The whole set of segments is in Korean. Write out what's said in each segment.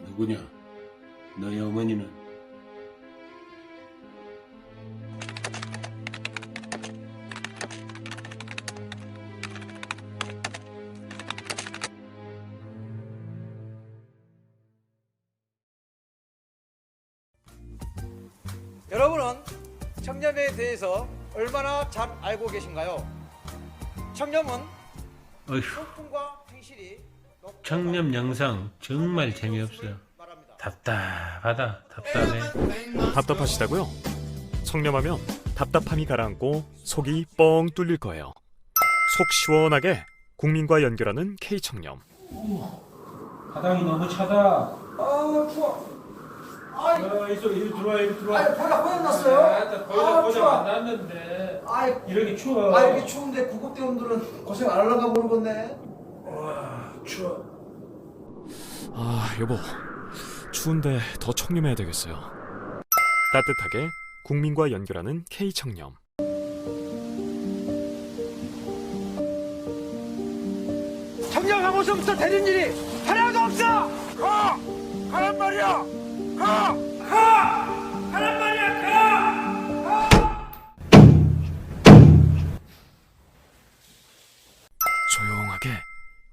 누구냐? 너희 어머니는 여러분은 청렴에 대해서 얼마나 잘 알고 계신가요? 청렴은 어휴 소품과 행실이 청렴 영상 정말 재미없어요. 말합니다. 답답하다 답답해. 답답하시다고요? 청렴하면 답답함이 가라앉고 속이 뻥 뚫릴 거예요. 속 시원하게 국민과 연결하는 K청렴. 바닥이 너무 차다. 아 추워. 아이, 아, 이쪽 이리 들어와 이리 들어와. 고장났어요. 아, 거의 다 아, 고장 추워. 안 났는데 아이, 이렇게 추워. 아 이게 추운데 구급대원들은 고생 안 하려가 모르겠네. 와 추워. 아, 여보. 추운데 더 청렴해야 되겠어요. 따뜻하게 국민과 연결하는 K청렴. 청렴하고 서부터 되는 일이 하나도 없어. 가, 가란 말이야. 가, 가, 가란 말이야. 가. 조용하게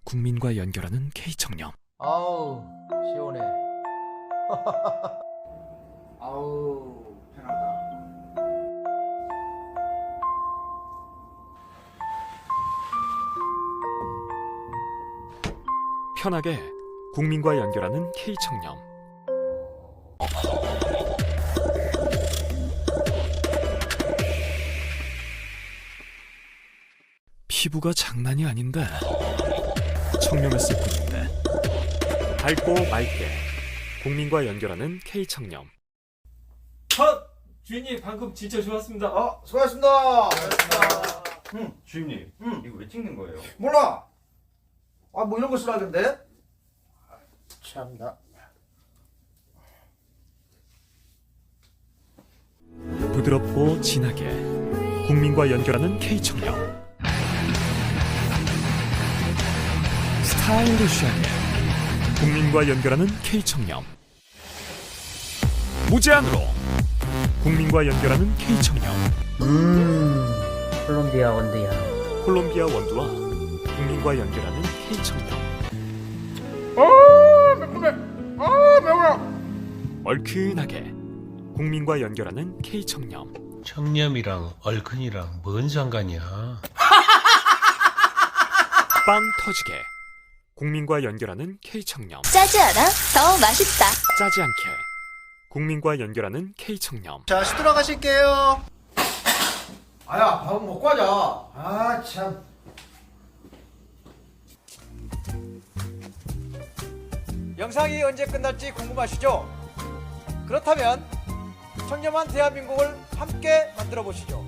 국민과 연결하는 K청렴. 아우 시원해. 아우 편하다. 편하게 국민과 연결하는 K청렴. 피부가 장난이 아닌데 청렴했을 뿐인데 밝고 맑게 국민과 연결하는 K청렴. 컷! 주인님 방금 진짜 좋았습니다. 어 수고하셨습니다. 응, 주임님. 응. 이거 왜 찍는 거예요? 몰라. 아 뭐 이런 거 쓰라던데? 참나. 부드럽고 진하게 국민과 연결하는 K청렴. 스타일리시하게 국민과 연결하는 K청렴. 무제한으로 국민과 연결하는 K청렴. 음, 콜롬비아 원두야. 콜롬비아 원두와 국민과 연결하는 K청렴. 얼큰하게 국민과 연결하는 K청렴. 청렴이랑 얼큰이랑 뭔 상관이야? 빵 터지게 국민과 연결하는 K청렴. 짜지 않아? 더 맛있다. 짜지 않게 국민과 연결하는 K청렴. 자 시들어 가실게요. 아야 밥 먹고 가자. 아 참. 영상이 언제 끝날지 궁금하시죠? 그렇다면 청렴한 대한민국을 함께 만들어 보시죠.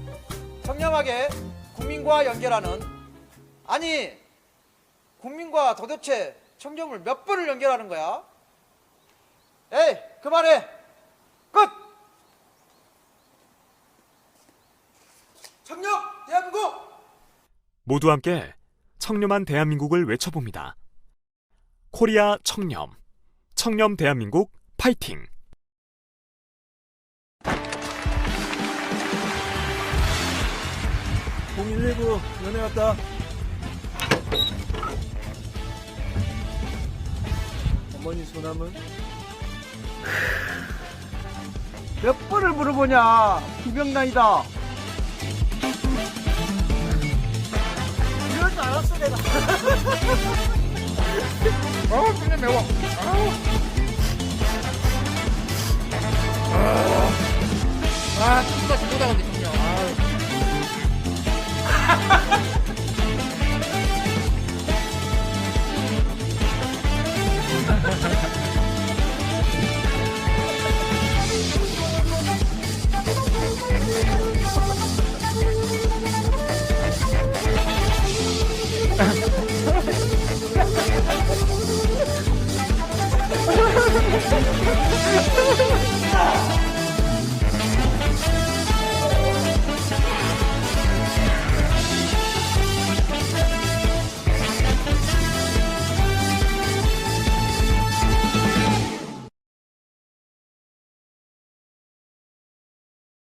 청렴하게 국민과 연결하는 아니 국민과 도대체 청렴을 몇 번을 연결하는 거야? 에이 그만해 끝. 청렴 대한민국. 모두 함께 청렴한 대한민국을 외쳐봅니다. 코리아 청렴. 청렴 대한민국 파이팅! 0119 연애 왔다. 어머니 소남은? 몇 번을 물어보냐? 김영란이다. 이럴 줄 알았어 내가. 어 근데 매워. 아